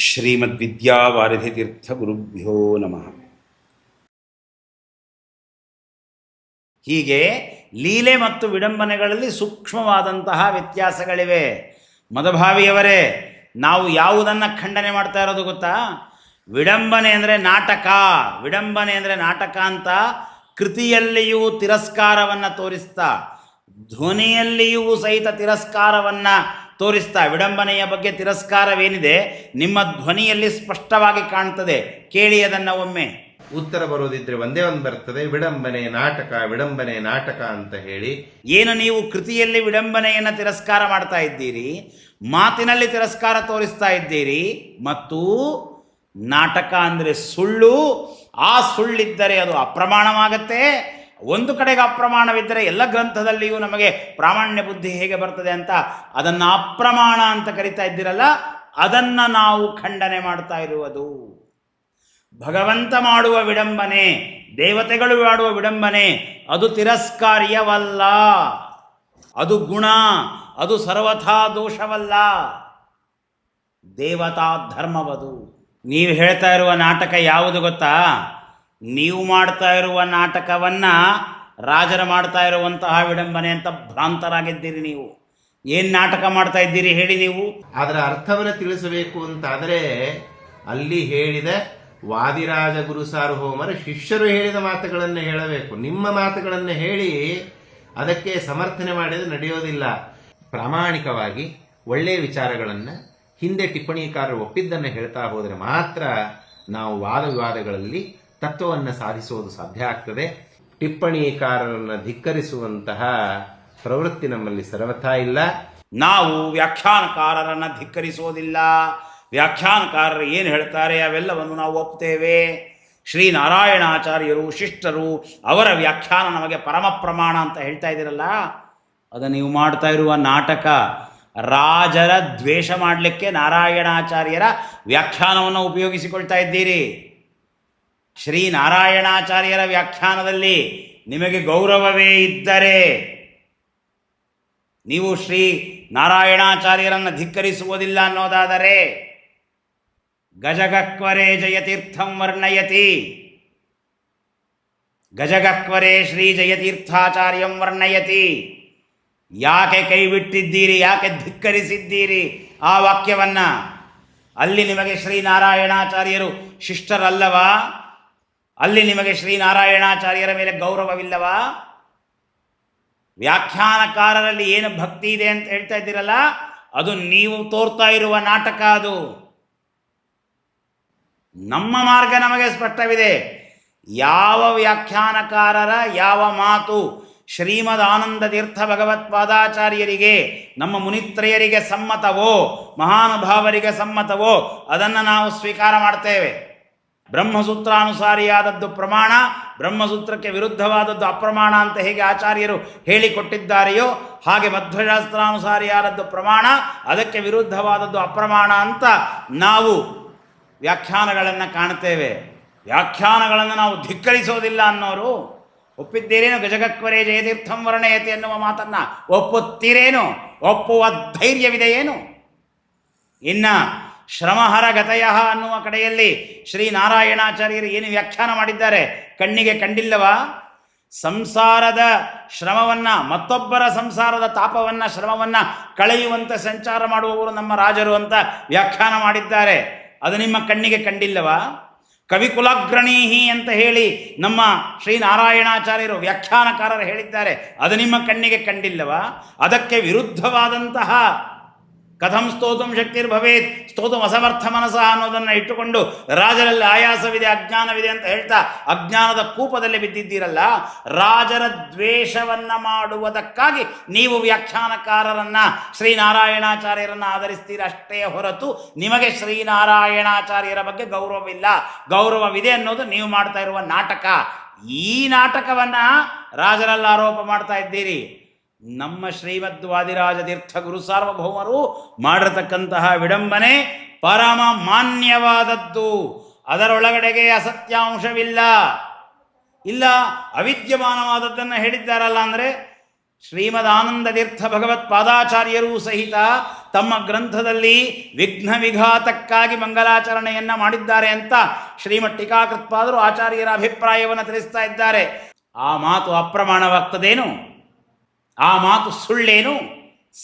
ಶ್ರೀಮದ್ವಿದ್ಯಾವಾರಿಧಿತೀರ್ಥಗುರುಭ್ಯೋ ನಮಃ. ಹೀಗೆ ಲೀಲೆ ಮತ್ತು ವಿಡಂಬನೆಗಳಲ್ಲಿ ಸೂಕ್ಷ್ಮವಾದಂತಹ ವ್ಯತ್ಯಾಸಗಳಿವೆ. ಮದಭಾವಿಯವರೇ ನಾವು ಯಾವುದನ್ನು ಖಂಡನೆ ಮಾಡ್ತಾ ಇರೋದು ಗೊತ್ತಾ? ವಿಡಂಬನೆ ಅಂದರೆ ನಾಟಕ. ವಿಡಂಬನೆ ಅಂದರೆ ನಾಟಕ ಅಂತ ಕೃತಿಯಲ್ಲಿಯೂ ತಿರಸ್ಕಾರವನ್ನು ತೋರಿಸ್ತಾ, ಧ್ವನಿಯಲ್ಲಿಯೂ ಸಹಿತ ತಿರಸ್ಕಾರವನ್ನು ತೋರಿಸ್ತಾ ವಿಡಂಬನೆಯ ಬಗ್ಗೆ ತಿರಸ್ಕಾರವೇನಿದೆ ನಿಮ್ಮ ಧ್ವನಿಯಲ್ಲಿ ಸ್ಪಷ್ಟವಾಗಿ ಕಾಣ್ತದೆ. ಕೇಳಿ ಅದನ್ನು ಒಮ್ಮೆ. ಉತ್ತರ ಬರೋದಿದ್ರೆ ಒಂದೇ ಒಂದು ಬರ್ತದೆ ವಿಡಂಬನೆ ನಾಟಕ ವಿಡಂಬನೆ ನಾಟಕ ಅಂತ ಹೇಳಿ. ಏನು ನೀವು ಕೃತಿಯಲ್ಲಿ ವಿಡಂಬನೆಯನ್ನು ತಿರಸ್ಕಾರ ಮಾಡ್ತಾ ಇದ್ದೀರಿ ಮಾತಿನಲ್ಲಿ ತಿರಸ್ಕಾರ ತೋರಿಸ್ತಾ ಇದ್ದೀರಿ ಮತ್ತು ನಾಟಕ ಅಂದರೆ ಸುಳ್ಳು ಆ ಸುಳ್ಳಿದ್ದರೆ ಅದು ಅಪ್ರಮಾಣವಾಗತ್ತೆ ಒಂದು ಕಡೆಗೆ ಅಪ್ರಮಾಣವಿದ್ದರೆ ಎಲ್ಲ ಗ್ರಂಥದಲ್ಲಿಯೂ ನಮಗೆ ಪ್ರಾಮಾಣ್ಯ ಬುದ್ಧಿ ಹೇಗೆ ಬರ್ತದೆ ಅಂತ ಅದನ್ನು ಅಪ್ರಮಾಣ ಅಂತ ಕರಿತಾ ಇದ್ದೀರಲ್ಲ, ಅದನ್ನು ನಾವು ಖಂಡನೆ ಮಾಡ್ತಾ ಇರುವುದು. ಭಗವಂತ ಮಾಡುವ ವಿಡಂಬನೆ, ದೇವತೆಗಳು ಮಾಡುವ ವಿಡಂಬನೆ, ಅದು ತಿರಸ್ಕಾರ್ಯವಲ್ಲ. ಅದು ಗುಣ, ಅದು ಸರ್ವಥಾ ದೋಷವಲ್ಲ. ದೇವತಾ ಧರ್ಮವದು. ನೀವು ಹೇಳ್ತಾ ಇರುವ ನಾಟಕ ಯಾವುದು ಗೊತ್ತಾ? ನೀವು ಮಾಡ್ತಾ ಇರುವ ನಾಟಕವನ್ನು ರಾಜರು ಮಾಡ್ತಾ ಇರುವಂತಹ ವಿಡಂಬನೆ ಅಂತ ಭ್ರಾಂತರಾಗಿದ್ದೀರಿ ನೀವು. ಏನು ನಾಟಕ ಮಾಡ್ತಾ ಇದ್ದೀರಿ ಹೇಳಿ ನೀವು. ಅದರ ಅರ್ಥವನ್ನು ತಿಳಿಸಬೇಕು ಅಂತಾದರೆ ಅಲ್ಲಿ ಹೇಳಿದ ವಾದಿರಾಜ ಗುರು ಸಾರ್ವಭೌಮರ ಶಿಷ್ಯರು ಹೇಳಿದ ಮಾತುಗಳನ್ನು ಹೇಳಬೇಕು. ನಿಮ್ಮ ಮಾತುಗಳನ್ನು ಹೇಳಿ ಅದಕ್ಕೆ ಸಮರ್ಥನೆ ಮಾಡಿದ್ರೆ ನಡೆಯೋದಿಲ್ಲ. ಪ್ರಾಮಾಣಿಕವಾಗಿ ಒಳ್ಳೆಯ ವಿಚಾರಗಳನ್ನು ಹಿಂದೆ ಟಿಪ್ಪಣಿಕಾರರು ಒಪ್ಪಿದ್ದನ್ನು ಹೇಳ್ತಾ ಹೋದರೆ ಮಾತ್ರ ನಾವು ವಾದ ವಿವಾದಗಳಲ್ಲಿ ತತ್ವವನ್ನು ಸಾಧಿಸುವುದು ಸಾಧ್ಯ ಆಗ್ತದೆ. ಟಿಪ್ಪಣಿಕಾರರನ್ನು ಧಿಕ್ಕರಿಸುವಂತಹ ಪ್ರವೃತ್ತಿ ನಮ್ಮಲ್ಲಿ ಸರ್ವಥಾ ಇಲ್ಲ. ನಾವು ವ್ಯಾಖ್ಯಾನಕಾರರನ್ನು ಧಿಕ್ಕರಿಸೋದಿಲ್ಲ ವ್ಯಾಖ್ಯಾನಕಾರರು ಏನು ಹೇಳ್ತಾರೆ ಅವೆಲ್ಲವನ್ನು ನಾವು ಒಪ್ಪ್ತೇವೆ ಶ್ರೀ ನಾರಾಯಣಾಚಾರ್ಯರು ಶಿಷ್ಟರು ಅವರ ವ್ಯಾಖ್ಯಾನ ನಮಗೆ ಪರಮ ಪ್ರಮಾಣ ಅಂತ ಹೇಳ್ತಾ ಇದ್ದೀರಲ್ಲ? ಅದು ನೀವು ಮಾಡ್ತಾ ಇರುವ ನಾಟಕ. ರಾಜರ ದ್ವೇಷ ಮಾಡಲಿಕ್ಕೆ ನಾರಾಯಣಾಚಾರ್ಯರ ವ್ಯಾಖ್ಯಾನವನ್ನು ಉಪಯೋಗಿಸಿಕೊಳ್ತಾ ಇದ್ದೀರಿ. ಶ್ರೀ ನಾರಾಯಣಾಚಾರ್ಯರ ವ್ಯಾಖ್ಯಾನದಲ್ಲಿ ನಿಮಗೆ ಗೌರವವೇ ಇದ್ದರೆ ನೀವು ಶ್ರೀ ನಾರಾಯಣಾಚಾರ್ಯರನ್ನು ಧಿಕ್ಕರಿಸುವುದಿಲ್ಲ ಅನ್ನೋದಾದರೆ ಗಜಗಕ್ವರೇ ಜಯತೀರ್ಥಂ ವರ್ಣಯತಿ. ಗಜಗಕ್ವರೇ ಶ್ರೀ ಜಯತೀರ್ಥಾಚಾರ್ಯಂ ವರ್ಣಯತಿ. ಯಾಕೆ ಕೈಬಿಟ್ಟಿದ್ದೀರಿ, ಯಾಕೆ ಧಿಕ್ಕರಿಸಿದ್ದೀರಿ ಆ ವಾಕ್ಯವನ್ನು? ಅಲ್ಲಿ ನಿಮಗೆ ಶ್ರೀನಾರಾಯಣಾಚಾರ್ಯರು ಶಿಷ್ಟರಲ್ಲವಾ? ಅಲ್ಲಿ ನಿಮಗೆ ಶ್ರೀನಾರಾಯಣಾಚಾರ್ಯರ ಮೇಲೆ ಗೌರವವಿಲ್ಲವಾ? ವ್ಯಾಖ್ಯಾನಕಾರರಲ್ಲಿ ಏನು ಭಕ್ತಿ ಇದೆ ಅಂತ ಹೇಳ್ತಾ ಇದ್ದೀರಲ್ಲ, ಅದು ನೀವು ತೋರ್ತಾ ಇರುವ ನಾಟಕ ಅದು. ನಮ್ಮ ಮಾರ್ಗ ನಮಗೆ ಸ್ಪಷ್ಟವಿದೆ. ಯಾವ ವ್ಯಾಖ್ಯಾನಕಾರರ ಯಾವ ಮಾತು ಶ್ರೀಮದ್ ಆನಂದ ತೀರ್ಥ ಭಗವತ್ಪಾದಾಚಾರ್ಯರಿಗೆ ನಮ್ಮ ಮುನಿತ್ರಯರಿಗೆ ಸಮ್ಮತವೋ, ಮಹಾನುಭಾವರಿಗೆ ಸಮ್ಮತವೋ, ಅದನ್ನು ನಾವು ಸ್ವೀಕಾರ ಮಾಡ್ತೇವೆ. ಬ್ರಹ್ಮಸೂತ್ರಾನುಸಾರಿಯಾದದ್ದು ಪ್ರಮಾಣ, ಬ್ರಹ್ಮಸೂತ್ರಕ್ಕೆ ವಿರುದ್ಧವಾದದ್ದು ಅಪ್ರಮಾಣ ಅಂತ ಹೇಗೆ ಆಚಾರ್ಯರು ಹೇಳಿಕೊಟ್ಟಿದ್ದಾರೆಯೋ, ಹಾಗೆ ಮಧ್ವಶಾಸ್ತ್ರಾನುಸಾರಿಯಾದದ್ದು ಪ್ರಮಾಣ, ಅದಕ್ಕೆ ವಿರುದ್ಧವಾದದ್ದು ಅಪ್ರಮಾಣ ಅಂತ ನಾವು ವ್ಯಾಖ್ಯಾನಗಳನ್ನು ಕಾಣ್ತೇವೆ. ವ್ಯಾಖ್ಯಾನಗಳನ್ನು ನಾವು ಧಿಕ್ಕರಿಸೋದಿಲ್ಲ ಅನ್ನೋರು, ಒಪ್ಪಿದ್ದೀರೇನು ಗಜಗಕ್ವರೇ ಜಯತೀರ್ಥಂ ವರ್ಣಯತಿ ಎನ್ನುವ ಮಾತನ್ನು? ಒಪ್ಪುತ್ತೀರೇನು? ಒಪ್ಪುವ ಧೈರ್ಯವಿದೆಯೇನು? ಇನ್ನು ಶ್ರಮಹರ ಗತಯ ಅನ್ನುವ ಕಡೆಯಲ್ಲಿ ಶ್ರೀ ನಾರಾಯಣಾಚಾರ್ಯರು ಏನು ವ್ಯಾಖ್ಯಾನ ಮಾಡಿದ್ದಾರೆ? ಕಣ್ಣಿಗೆ ಕಂಡಿಲ್ಲವಾ? ಸಂಸಾರದ ಶ್ರಮವನ್ನು, ಮತ್ತೊಬ್ಬರ ಸಂಸಾರದ ತಾಪವನ್ನು, ಶ್ರಮವನ್ನು ಕಳೆಯುವಂತೆ ಸಂಚಾರ ಮಾಡುವವರು ನಮ್ಮ ರಾಜರು ಅಂತ ವ್ಯಾಖ್ಯಾನ ಮಾಡಿದ್ದಾರೆ. ಅದು ನಿಮ್ಮ ಕಣ್ಣಿಗೆ ಕಂಡಿಲ್ಲವಾ? ಕವಿಕುಲಗ್ರಣೀಹಿ ಅಂತ ಹೇಳಿ ನಮ್ಮ ಶ್ರೀ ನಾರಾಯಣಾಚಾರ್ಯರು ವ್ಯಾಖ್ಯಾನಕಾರರು ಹೇಳಿದ್ದಾರೆ. ಅದು ನಿಮ್ಮ ಕಣ್ಣಿಗೆ ಕಂಡಿಲ್ಲವಾ? ಅದಕ್ಕೆ ವಿರುದ್ಧವಾದಂತಹ ಕಥಂ ಸ್ತೋತಂ ಶಕ್ತಿರ್ಭವೇತ್. ಸ್ತೋತುಂ ಅಸಮರ್ಥ ಮನಸ ಅನ್ನೋದನ್ನು ಇಟ್ಟುಕೊಂಡು ರಾಜರಲ್ಲಿ ಆಯಾಸವಿದೆ, ಅಜ್ಞಾನವಿದೆ ಅಂತ ಹೇಳ್ತಾ ಅಜ್ಞಾನದ ಕೂಪದಲ್ಲಿ ಬಿದ್ದಿದ್ದೀರಲ್ಲ, ರಾಜರ ದ್ವೇಷವನ್ನು ಮಾಡುವುದಕ್ಕಾಗಿ ನೀವು ವ್ಯಾಖ್ಯಾನಕಾರರನ್ನ, ಶ್ರೀನಾರಾಯಣಾಚಾರ್ಯರನ್ನು ಆಧರಿಸ್ತೀರ ಅಷ್ಟೇ ಹೊರತು ನಿಮಗೆ ಶ್ರೀನಾರಾಯಣಾಚಾರ್ಯರ ಬಗ್ಗೆ ಗೌರವವಿಲ್ಲ. ಗೌರವವಿದೆ ಅನ್ನೋದು ನೀವು ಮಾಡ್ತಾ ಇರುವ ನಾಟಕ. ಈ ನಾಟಕವನ್ನು ರಾಜರಲ್ಲಿ ಆರೋಪ ಮಾಡ್ತಾ ಇದ್ದೀರಿ. ನಮ್ಮ ಶ್ರೀಮದ್ ವಾದಿರಾಜ ತೀರ್ಥ ಗುರು ಸಾರ್ವಭೌಮರು ಮಾಡಿರತಕ್ಕಂತಹ ವಿಡಂಬನೆ ಪರಮ ಮಾನ್ಯವಾದದ್ದು ಅದರೊಳಗಡೆಗೆ ಅಸತ್ಯಾಂಶವಿಲ್ಲ. ಇಲ್ಲ, ಅವಿದ್ಯಮಾನವಾದದ್ದನ್ನು ಹೇಳಿದ್ದಾರಲ್ಲ ಅಂದರೆ ಶ್ರೀಮದಾನಂದ ತೀರ್ಥ ಭಗವತ್ ಪಾದಾಚಾರ್ಯರೂ ಸಹಿತ ತಮ್ಮ ಗ್ರಂಥದಲ್ಲಿ ವಿಘ್ನ ವಿಘಾತಕ್ಕಾಗಿ ಮಂಗಲಾಚರಣೆಯನ್ನ ಮಾಡಿದ್ದಾರೆ ಅಂತ ಶ್ರೀಮಠ್ ಟೀಕಾಕೃತ್ಪಾದರು ಆಚಾರ್ಯರ ಅಭಿಪ್ರಾಯವನ್ನು ತಿಳಿಸ್ತಾ ಇದ್ದಾರೆ. ಆ ಮಾತು ಅಪ್ರಮಾಣವಾಗ್ತದೇನು? ಆ ಮಾತು ಸುಳ್ಳೇನು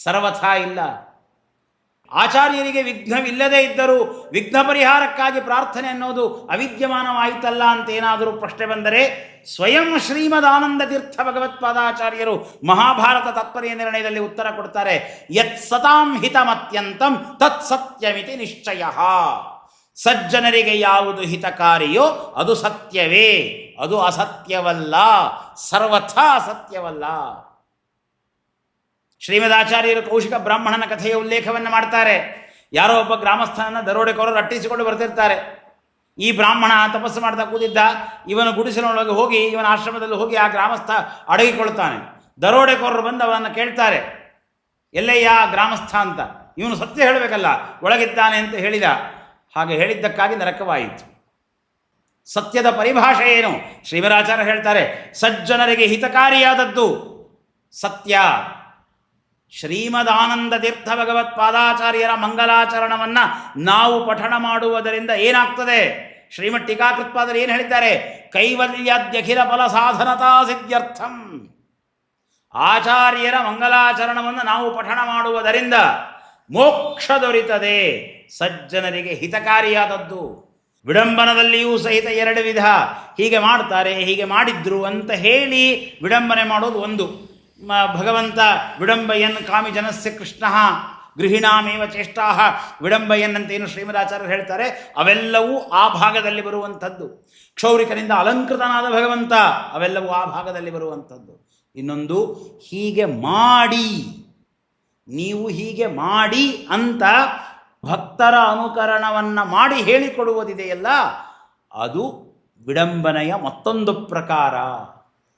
ಸರ್ವಥಾ ಇಲ್ಲ. ಆಚಾರ್ಯರಿಗೆ ವಿಘ್ನವಿಲ್ಲದೇ ಇದ್ದರೂ ವಿಘ್ನ ಪರಿಹಾರಕ್ಕಾಗಿ ಪ್ರಾರ್ಥನೆ ಅನ್ನೋದು ಅವಿದ್ಯಮಾನವಾಯಿತಲ್ಲ ಅಂತ ಏನಾದರೂ ಪ್ರಶ್ನೆ ಬಂದರೆ ಸ್ವಯಂ ಶ್ರೀಮದಾನಂದ ತೀರ್ಥ ಭಗವತ್ಪಾದಾಚಾರ್ಯರು ಮಹಾಭಾರತ ತಾತ್ಪರ್ಯ ನಿರ್ಣಯದಲ್ಲಿ ಉತ್ತರ ಕೊಡ್ತಾರೆ, ಯತ್ ಸತಾಂ ಹಿತಮತ್ಯಂತಂ ತತ್ ಸತ್ಯಮಿತಿ ನಿಶ್ಚಯ. ಸಜ್ಜನರಿಗೆ ಯಾವುದು ಹಿತಕಾರಿಯೋ ಅದು ಸತ್ಯವೇ, ಅದು ಅಸತ್ಯವಲ್ಲ, ಸರ್ವಥಾ ಅಸತ್ಯವಲ್ಲ ಶ್ರೀಮದಾಚಾರ್ಯರು ಕೌಶಿಕ ಬ್ರಾಹ್ಮಣನ ಕಥೆಯ ಉಲ್ಲೇಖವನ್ನು ಮಾಡ್ತಾರೆ. ಯಾರೋ ಒಬ್ಬ ಗ್ರಾಮಸ್ಥನನ್ನು ದರೋಡೆಕೋರರು ಅಟ್ಟಿಸಿಕೊಂಡು ಬರ್ತಿರ್ತಾರೆ. ಈ ಬ್ರಾಹ್ಮಣ ತಪಸ್ಸು ಮಾಡ್ತಾ ಕೂತಿದ್ದ, ಇವನು ಗುಡಿಸಲೊಳಗೆ ಹೋಗಿ, ಇವನ ಆಶ್ರಮದಲ್ಲಿ ಹೋಗಿ ಆ ಗ್ರಾಮಸ್ಥ ಅಡಗಿಕೊಳ್ತಾನೆ ದರೋಡೆಕೋರರು ಬಂದು ಅವನನ್ನು ಕೇಳ್ತಾರೆ, ಎಲ್ಲಯ್ಯ, ಗ್ರಾಮಸ್ಥ ಅಂತ. ಇವನು ಸತ್ಯ ಹೇಳಬೇಕಲ್ಲ, ಒಳಗಿದ್ದಾನೆ ಅಂತ ಹೇಳಿದ. ಹಾಗೆ ಹೇಳಿದ್ದಕ್ಕಾಗಿ ನರಕವಾಯಿತು. ಸತ್ಯದ ಪರಿಭಾಷೆ ಏನು? ಶ್ರೀವರಾಚಾರ್ಯ ಹೇಳ್ತಾರೆ, ಸಜ್ಜನರಿಗೆ ಹಿತಕಾರಿಯಾದದ್ದು ಸತ್ಯ. ಶ್ರೀಮದಾನಂದ ತೀರ್ಥ ಭಗವತ್ ಪಾದಾಚಾರ್ಯರ ಮಂಗಲಾಚರಣವನ್ನು ನಾವು ಪಠಣ ಮಾಡುವುದರಿಂದ ಏನಾಗ್ತದೆ? ಶ್ರೀಮಠ್ ಟೀಕಾಕೃತ್ಪಾದರು ಏನು ಹೇಳಿದ್ದಾರೆ? ಕೈವಲ್ಯಾದ್ಯಖಿಲ ಫಲ ಸಾಧನತಾ ಸಿದ್ಧ್ಯರ್ಥಂ ಆಚಾರ್ಯರ ಮಂಗಲಾಚರಣವನ್ನು ನಾವು ಪಠಣ ಮಾಡುವುದರಿಂದ ಮೋಕ್ಷ ದೊರೆತದೆ. ಸಜ್ಜನರಿಗೆ ಹಿತಕಾರಿಯಾದದ್ದು. ವಿಡಂಬನದಲ್ಲಿಯೂ ಸಹಿತ ಎರಡು ವಿಧ. ಹೀಗೆ ಮಾಡ್ತಾರೆ, ಹೀಗೆ ಮಾಡಿದ್ರು ಅಂತ ಹೇಳಿ ವಿಡಂಬನೆ ಮಾಡೋದು ಒಂದು. ಭಗವಂತ ವಿಡಂಬಯನ್ ಕಾಮಿ ಜನಸ್ಯ ಕೃಷ್ಣ ಗೃಹಿಣಾಮೇವ ಚೇಷ್ಟಾ. ವಿಡಂಬಯನ್ ಅಂತ ಏನು ಶ್ರೀಮದಾಚಾರ್ಯರು ಹೇಳ್ತಾರೆ? ಅವೆಲ್ಲವೂ ಆ ಭಾಗದಲ್ಲಿ ಬರುವಂಥದ್ದು. ಕ್ಷೌರಿಕನಿಂದ ಅಲಂಕೃತನಾದ ಭಗವಂತ, ಅವೆಲ್ಲವೂ ಆ ಭಾಗದಲ್ಲಿ ಬರುವಂಥದ್ದು. ಇನ್ನೊಂದು, ಹೀಗೆ ಮಾಡಿ, ನೀವು ಹೀಗೆ ಮಾಡಿ ಅಂತ ಭಕ್ತರ ಅನುಕರಣವನ್ನು ಮಾಡಿ ಹೇಳಿಕೊಡುವುದಿದೆಯಲ್ಲ, ಅದು ವಿಡಂಬನೆಯ ಮತ್ತೊಂದು ಪ್ರಕಾರ.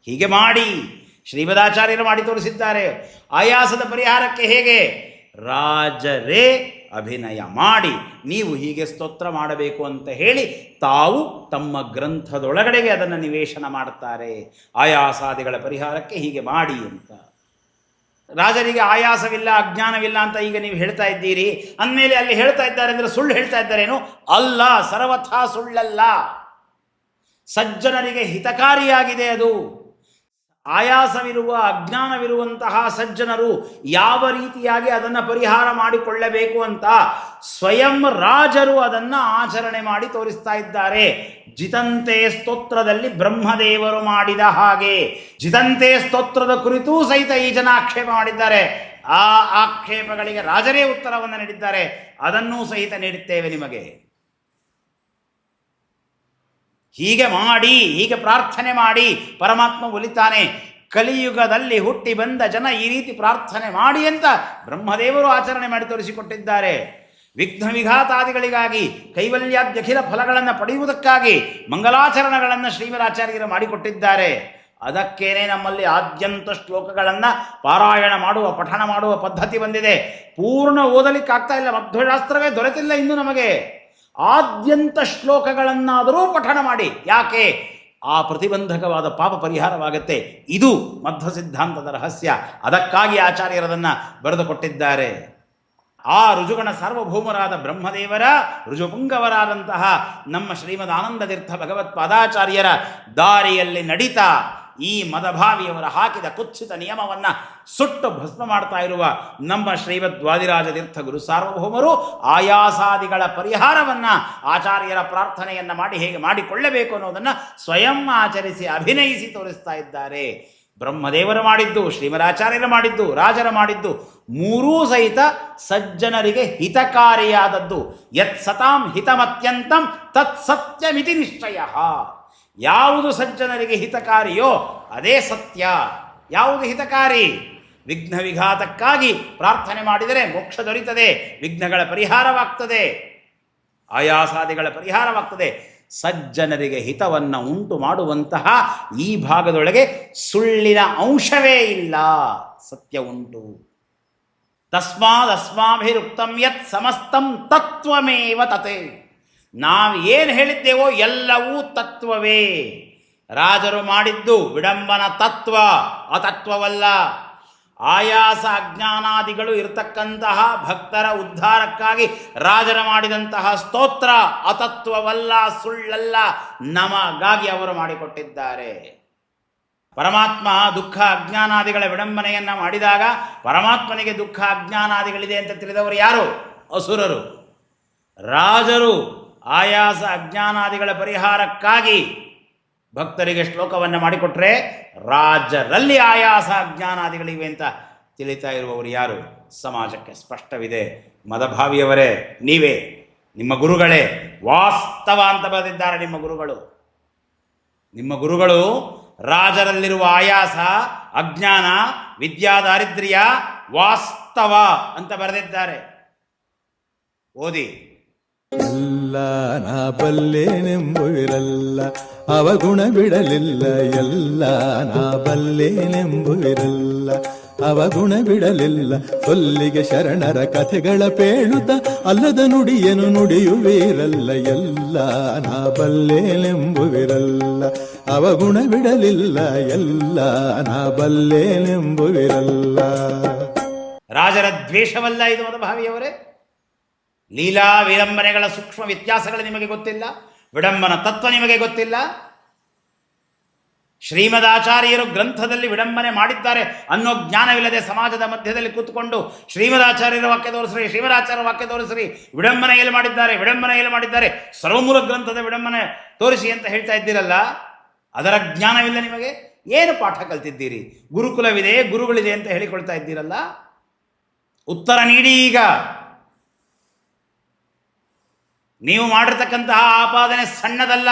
ಹೀಗೆ ಮಾಡಿ ಶ್ರೀಮದಾಚಾರ್ಯರು ಮಾಡಿ ತೋರಿಸಿದ್ದಾರೆ. ಆಯಾಸದ ಪರಿಹಾರಕ್ಕೆ ಹೇಗೆ? ರಾಜರೇ, ಅಭಿನಯ ಮಾಡಿ, ನೀವು ಹೀಗೆ ಸ್ತೋತ್ರ ಮಾಡಬೇಕು ಅಂತ ಹೇಳಿ ತಾವು ತಮ್ಮ ಗ್ರಂಥದೊಳಗಡೆಗೆ ಅದನ್ನು ನಿವೇಶನ ಮಾಡ್ತಾರೆ. ಆಯಾಸಾದಿಗಳ ಪರಿಹಾರಕ್ಕೆ ಹೀಗೆ ಮಾಡಿ ಅಂತ. ರಾಜರಿಗೆ ಆಯಾಸವಿಲ್ಲ, ಅಜ್ಞಾನವಿಲ್ಲ ಅಂತ ಈಗ ನೀವು ಹೇಳ್ತಾ ಇದ್ದೀರಿ. ಅಂದಮೇಲೆ ಅಲ್ಲಿ ಹೇಳ್ತಾ ಇದ್ದಾರೆ ಅಂದರೆ ಸುಳ್ಳು ಹೇಳ್ತಾ ಇದ್ದಾರೇನು? ಅಲ್ಲ, ಸರ್ವಥಾ ಸುಳ್ಳಲ್ಲ. ಸಜ್ಜನರಿಗೆ ಹಿತಕಾರಿಯಾಗಿದೆ ಅದು. ಆಯಾಸವಿರುವ, ಅಜ್ಞಾನವಿರುವಂತಹ ಸಜ್ಜನರು ಯಾವ ರೀತಿಯಾಗಿ ಅದನ್ನು ಪರಿಹಾರ ಮಾಡಿಕೊಳ್ಳಬೇಕು ಅಂತ ಸ್ವಯಂ ರಾಜರು ಅದನ್ನು ಆಚರಣೆ ಮಾಡಿ ತೋರಿಸ್ತಾ ಇದ್ದಾರೆ. ಜಿತಂತೆ ಸ್ತೋತ್ರದಲ್ಲಿ ಬ್ರಹ್ಮದೇವರು ಮಾಡಿದ ಹಾಗೆ, ಜಿತಂತೆ ಸ್ತೋತ್ರದ ಕುರಿತೂ ಸಹಿತ ಈ ಜನ ಆಕ್ಷೇಪ ಮಾಡಿದ್ದಾರೆ. ಆ ಆಕ್ಷೇಪಗಳಿಗೆ ರಾಜರೇ ಉತ್ತರವನ್ನು ನೀಡಿದ್ದಾರೆ. ಅದನ್ನೂ ಸಹಿತ ನೀಡುತ್ತೇವೆ ನಿಮಗೆ. ಹೀಗೆ ಮಾಡಿ, ಹೀಗೆ ಪ್ರಾರ್ಥನೆ ಮಾಡಿ ಪರಮಾತ್ಮ ಒಲಿತಾನೆ. ಕಲಿಯುಗದಲ್ಲಿ ಹುಟ್ಟಿ ಬಂದ ಜನ ಈ ರೀತಿ ಪ್ರಾರ್ಥನೆ ಮಾಡಿ ಅಂತ ಬ್ರಹ್ಮದೇವರು ಆಚರಣೆ ಮಾಡಿ ತೋರಿಸಿಕೊಟ್ಟಿದ್ದಾರೆ. ವಿಘ್ನ ವಿಘಾತಾದಿಗಳಿಗಾಗಿ ಕೈವಲ್ಯಾದ್ಯಖಿಲ ಫಲಗಳನ್ನು ಪಡೆಯುವುದಕ್ಕಾಗಿ ಮಂಗಲಾಚರಣೆಗಳನ್ನು ಶ್ರೀಮರಾಚಾರ್ಯರು ಮಾಡಿಕೊಟ್ಟಿದ್ದಾರೆ. ಅದಕ್ಕೇನೆ ನಮ್ಮಲ್ಲಿ ಆದ್ಯಂತ ಶ್ಲೋಕಗಳನ್ನು ಪಾರಾಯಣ ಮಾಡುವ, ಪಠಣ ಮಾಡುವ ಪದ್ಧತಿ ಬಂದಿದೆ. ಪೂರ್ಣ ಓದಲಿಕ್ಕಾಗ್ತಾ ಇಲ್ಲ, ಮಧ್ವಶಾಸ್ತ್ರವೇ ದೊರೆತಿಲ್ಲ ಇನ್ನು ನಮಗೆ. ಆದ್ಯಂತ ಶ್ಲೋಕಗಳನ್ನಾದರೂ ಪಠಣ ಮಾಡಿ. ಯಾಕೆ? ಆ ಪ್ರತಿಬಂಧಕವಾದ ಪಾಪ ಪರಿಹಾರವಾಗುತ್ತೆ. ಇದು ಮಧ್ವ ಸಿದ್ಧಾಂತದ ರಹಸ್ಯ. ಅದಕ್ಕಾಗಿ ಆಚಾರ್ಯರದನ್ನು ಬರೆದುಕೊಟ್ಟಿದ್ದಾರೆ. ಆ ರುಜುಗಣ ಸಾರ್ವಭೌಮರಾದ ಬ್ರಹ್ಮದೇವರ ರುಜುಪುಂಗವರಾದಂತಹ ನಮ್ಮ ಶ್ರೀಮದ್ ಆನಂದ ತೀರ್ಥ ಭಗವತ್ಪಾದಾಚಾರ್ಯರ ದಾರಿಯಲ್ಲಿ ನಡೀತಾ ಈ ಮದಭಾವಿಯವರು ಹಾಕಿದ ಕುತ್ಸಿತ ನಿಯಮವನ್ನು ಸುಟ್ಟು ಭಸ್ಮ ಮಾಡ್ತಾ ಇರುವ ನಮ್ಮ ಶ್ರೀಮದ್ ವಾದಿರಾಜ ತೀರ್ಥ ಗುರು ಸಾರ್ವಭೌಮರು ಆಯಾಸಾದಿಗಳ ಪರಿಹಾರವನ್ನು ಆಚಾರ್ಯರ ಪ್ರಾರ್ಥನೆಯನ್ನು ಮಾಡಿ ಹೇಗೆ ಮಾಡಿಕೊಳ್ಳಬೇಕು ಅನ್ನೋದನ್ನು ಸ್ವಯಂ ಆಚರಿಸಿ ಅಭಿನಯಿಸಿ ತೋರಿಸ್ತಾ ಇದ್ದಾರೆ. ಬ್ರಹ್ಮದೇವರು ಮಾಡಿದ್ದು ಶ್ರೀಮರಾಚಾರ್ಯರು ಮಾಡಿದ್ದು, ರಾಜರ ಮಾಡಿದ್ದು, ಮೂರೂ ಸಹಿತ ಸಜ್ಜನರಿಗೆ ಹಿತಕಾರಿಯಾದದ್ದು. ಯತ್ ಸತಾಂ ಹಿತಮತ್ಯಂತಂ ತತ್ ಸತ್ಯಮಿತಿ ನಿಶ್ಚಯ. ಯಾವುದು ಸಜ್ಜನರಿಗೆ ಹಿತಕಾರಿಯೋ ಅದೇ ಸತ್ಯ. ಯಾವುದು ಹಿತಕಾರಿ? ವಿಘ್ನ ವಿಘಾತಕ್ಕಾಗಿ ಪ್ರಾರ್ಥನೆ ಮಾಡಿದರೆ ಮೋಕ್ಷ ದೊರೀತದೆ, ವಿಘ್ನಗಳ ಪರಿಹಾರವಾಗ್ತದೆ. ಆಯಾಸಾದಿಗಳ ಪರಿಹಾರವಾಗ್ತದೆ. ಸಜ್ಜನರಿಗೆ ಹಿತವನ್ನು ಉಂಟು ಮಾಡುವಂತಹ ಈ ಭಾಗದೊಳಗೆ ಸುಳ್ಳಿನ ಅಂಶವೇ ಇಲ್ಲ. ಸತ್ಯ ಉಂಟು. ತಸ್ಮಾದಸ್ಮಾಭಿರುಕ್ತಂ ಯತ್ ಸಮಸ್ತಂ ತತ್ವಮೇವ ತತೆ. ನಾವು ಏನು ಹೇಳಿದ್ದೇವೋ ಎಲ್ಲವೂ ತತ್ವವೇ. ರಾಜರು ಮಾಡಿದ್ದು ವಿಡಂಬನ ತತ್ವ, ಅತತ್ವವಲ್ಲ. ಆಯಾಸ ಅಜ್ಞಾನಾದಿಗಳು ಇರತಕ್ಕಂತಹ ಭಕ್ತರ ಉದ್ಧಾರಕ್ಕಾಗಿ ರಾಜರ ಮಾಡಿದಂತಹ ಸ್ತೋತ್ರ ಅತತ್ವವಲ್ಲ, ಸುಳ್ಳಲ್ಲ, ನಮಗಾಗಿ ಅವರು ಮಾಡಿಕೊಟ್ಟಿದ್ದಾರೆ. ಪರಮಾತ್ಮ ದುಃಖ ಅಜ್ಞಾನಾದಿಗಳ ವಿಡಂಬನೆಯನ್ನು ಮಾಡಿದಾಗ ಪರಮಾತ್ಮನಿಗೆ ದುಃಖ ಅಜ್ಞಾನಾದಿಗಳಿದೆ ಅಂತ ತಿಳಿದವರು ಯಾರು? ಅಸುರರು. ರಾಜರು. ಆಯಾಸ ಅಜ್ಞಾನಾದಿಗಳ ಪರಿಹಾರಕ್ಕಾಗಿ ಭಕ್ತರಿಗೆ ಶ್ಲೋಕವನ್ನು ಮಾಡಿಕೊಟ್ರೆ ರಾಜರಲ್ಲಿ ಆಯಾಸ ಅಜ್ಞಾನಾದಿಗಳಿವೆ ಅಂತ ತಿಳಿತಾ ಇರುವವರು ಯಾರು? ಸಮಾಜಕ್ಕೆ ಸ್ಪಷ್ಟವಿದೆ. ಮದಭಾವಿಯವರೇ, ನೀವೇ, ನಿಮ್ಮ ಗುರುಗಳೇ, ವಾಸ್ತವ ಅಂತ ಬರೆದಿದ್ದಾರೆ ನಿಮ್ಮ ಗುರುಗಳು. ನಿಮ್ಮ ಗುರುಗಳು ರಾಜರಲ್ಲಿರುವ ಆಯಾಸ, ಅಜ್ಞಾನ ವಿದ್ಯಾ ದಾರಿದ್ರ್ಯ ವಾಸ್ತವ ಅಂತ ಬರೆದಿದ್ದಾರೆ. ಓದಿ. ಎಲ್ಲ ನಾ ಬಲ್ಲೇನೆಂಬುವಿರಲ್ಲ. ಅವಗುಣ ಬಿಡಲಿಲ್ಲ ಎಲ್ಲ ನಾ ಬಲ್ಲೇನೆಂಬುವಿರಲ್ಲ. ಅವಗುಣ ಬಿಡಲಿಲ್ಲ ಸೊಲ್ಲಿಗೆ ಶರಣರ ಕಥೆಗಳ ಪೇಳುತ್ತ. ಅಲ್ಲದ ನುಡಿಯನು ನುಡಿಯುವಿರಲ್ಲ, ಎಲ್ಲ ನಾ ಬಲ್ಲೇನೆಂಬುವಿರಲ್ಲ. ಅವಗುಣ ಬಿಡಲಿಲ್ಲ ಎಲ್ಲ ನಾ ಬಲ್ಲೇನೆಂಬುವಿರಲ್ಲ. ರಾಜರ ದ್ವೇಷವಲ್ಲ ಇದು ಮದಭಾವಿಯವರೇ ಲೀಲಾ ವಿಡಂಬನೆಗಳ ಸೂಕ್ಷ್ಮ ವ್ಯತ್ಯಾಸಗಳು ನಿಮಗೆ ಗೊತ್ತಿಲ್ಲ. ವಿಡಂಬನ ತತ್ವ ನಿಮಗೆ ಗೊತ್ತಿಲ್ಲ. ಶ್ರೀಮದಾಚಾರ್ಯರು ಗ್ರಂಥದಲ್ಲಿ ವಿಡಂಬನೆ ಮಾಡಿದ್ದಾರೆ ಅನ್ನೋ ಜ್ಞಾನವಿಲ್ಲದೆ ಸಮಾಜದ ಮಧ್ಯದಲ್ಲಿ ಕೂತ್ಕೊಂಡು ಶ್ರೀಮದಾಚಾರ್ಯರ ವಾಕ್ಯ ತೋರಿಸ್ರಿ ಶ್ರೀಮದಾಚಾರ್ಯ ವಾಕ್ಯ ತೋರಿಸ್ರಿ. ವಿಡಂಬನೆ ಎಲ್ಲಿ ಮಾಡಿದ್ದಾರೆ ವಿಡಂಬನೆ ಎಲ್ಲಿ ಮಾಡಿದ್ದಾರೆ. ಸರ್ವಮೂಲ ಗ್ರಂಥದ ವಿಡಂಬನೆ ತೋರಿಸಿ ಅಂತ ಹೇಳ್ತಾ ಇದ್ದೀರಲ್ಲ, ಅದರ ಜ್ಞಾನವಿಲ್ಲ ನಿಮಗೆ? ಏನು ಪಾಠ ಕಲ್ತಿದ್ದೀರಿ? ಗುರುಕುಲವಿದೆ ಗುರುಗಳಿದೆ ಅಂತ ಹೇಳಿಕೊಳ್ತಾ ಇದ್ದೀರಲ್ಲ? ಉತ್ತರ ನೀಡಿ ಈಗ. ನೀವು ಮಾಡಿರ್ತಕ್ಕಂತಹ ಆಪಾದನೆ ಸಣ್ಣದಲ್ಲ.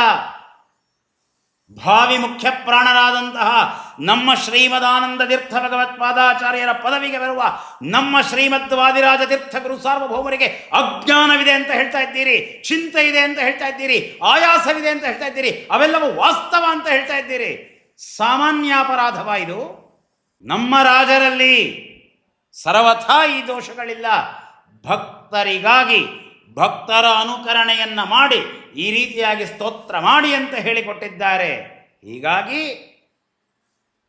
ಭಾವಿ ಮುಖ್ಯ ಪ್ರಾಣರಾದಂತಹ ನಮ್ಮ ಶ್ರೀಮದಾನಂದ ತೀರ್ಥ ಭಗವತ್ಪಾದಾಚಾರ್ಯರ ಪದವಿಗೆ ಬರುವ ನಮ್ಮ ಶ್ರೀಮದ್ ವಾದಿರಾಜ ತೀರ್ಥ ಗುರು ಸಾರ್ವಭೌಮರಿಗೆ ಅಜ್ಞಾನವಿದೆ ಅಂತ ಹೇಳ್ತಾ ಇದ್ದೀರಿ, ಚಿಂತೆ ಇದೆ ಅಂತ ಹೇಳ್ತಾ ಇದ್ದೀರಿ, ಆಯಾಸವಿದೆ ಅಂತ ಹೇಳ್ತಾ ಇದ್ದೀರಿ, ಅವೆಲ್ಲವೂ ವಾಸ್ತವ ಅಂತ ಹೇಳ್ತಾ ಇದ್ದೀರಿ. ಸಾಮಾನ್ಯ ಅಪರಾಧವ ಇದು? ನಮ್ಮ ರಾಜರಲ್ಲಿ ಸರ್ವಥಾ ಈ ದೋಷಗಳಿಲ್ಲ. ಭಕ್ತರಿಗಾಗಿ ಭಕ್ತರ ಅನುಕರಣೆಯನ್ನು ಮಾಡಿ, ಈ ರೀತಿಯಾಗಿ ಸ್ತೋತ್ರ ಮಾಡಿ ಅಂತ ಹೇಳಿಕೊಟ್ಟಿದ್ದಾರೆ. ಹೀಗಾಗಿ,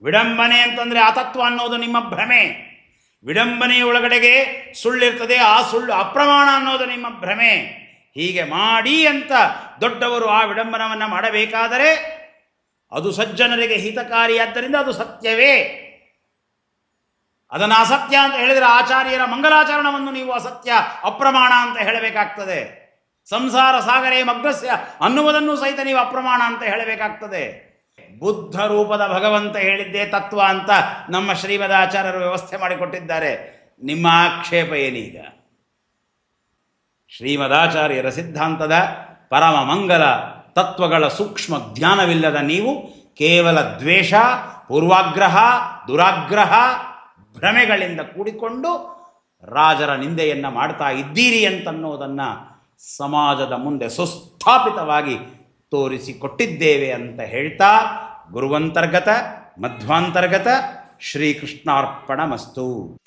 ವಿಡಂಬನೆ ಅಂತಂದರೆ ಅತತ್ವ ಅನ್ನೋದು ನಿಮ್ಮ ಭ್ರಮೆ. ವಿಡಂಬನೆಯ ಒಳಗಡೆಗೆ ಸುಳ್ಳಿರ್ತದೆ, ಆ ಸುಳ್ಳು ಅಪ್ರಮಾಣ ಅನ್ನೋದು ನಿಮ್ಮ ಭ್ರಮೆ. ಹೀಗೆ ಮಾಡಿ ಅಂತ ದೊಡ್ಡವರು ಆ ವಿಡಂಬನವನ್ನು ಮಾಡಬೇಕಾದರೆ ಅದು ಸಜ್ಜನರಿಗೆ ಹಿತಕಾರಿಯಾದ್ದರಿಂದ ಅದು ಸತ್ಯವೇ. ಅದನ್ನು ಅಸತ್ಯ ಅಂತ ಹೇಳಿದರೆ ಆಚಾರ್ಯರ ಮಂಗಲಾಚರಣವನ್ನು ನೀವು ಅಸತ್ಯ, ಅಪ್ರಮಾಣ ಅಂತ ಹೇಳಬೇಕಾಗ್ತದೆ. ಸಂಸಾರ ಸಾಗರೇ ಮಗ್ನಸ್ಯ ಅನ್ನುವುದನ್ನು ಸಹಿತ ನೀವು ಅಪ್ರಮಾಣ ಅಂತ ಹೇಳಬೇಕಾಗ್ತದೆ. ಬುದ್ಧ ರೂಪದ ಭಗವಂತ ಹೇಳಿದ್ದೇ ತತ್ವ ಅಂತ ನಮ್ಮ ಶ್ರೀಮದಾಚಾರ್ಯರು ವ್ಯವಸ್ಥೆ ಮಾಡಿಕೊಟ್ಟಿದ್ದಾರೆ. ನಿಮ್ಮ ಆಕ್ಷೇಪ ಏನೀಗ? ಶ್ರೀಮದಾಚಾರ್ಯರ ಸಿದ್ಧಾಂತದ ಪರಮ ಮಂಗಲ ತತ್ವಗಳ ಸೂಕ್ಷ್ಮ ಜ್ಞಾನವಿಲ್ಲದ ನೀವು ಕೇವಲ ದ್ವೇಷ, ಪೂರ್ವಾಗ್ರಹ, ದುರಾಗ್ರಹ ಭ್ರಮೆಗಳಿಂದ ಕೂಡಿಕೊಂಡು ರಾಜರ ನಿಂದೆಯನ್ನು ಮಾಡ್ತಾ ಇದ್ದೀರಿ ಅಂತನ್ನೋದನ್ನು ಸಮಾಜದ ಮುಂದೆ ಸುಸ್ಥಾಪಿತವಾಗಿ ತೋರಿಸಿಕೊಟ್ಟಿದ್ದೇವೆ ಅಂತ ಹೇಳ್ತಾ ಗುರುವಂತರ್ಗತ, ಮಧ್ವಾಂತರ್ಗತ ಶ್ರೀಕೃಷ್ಣಾರ್ಪಣ ಮಸ್ತು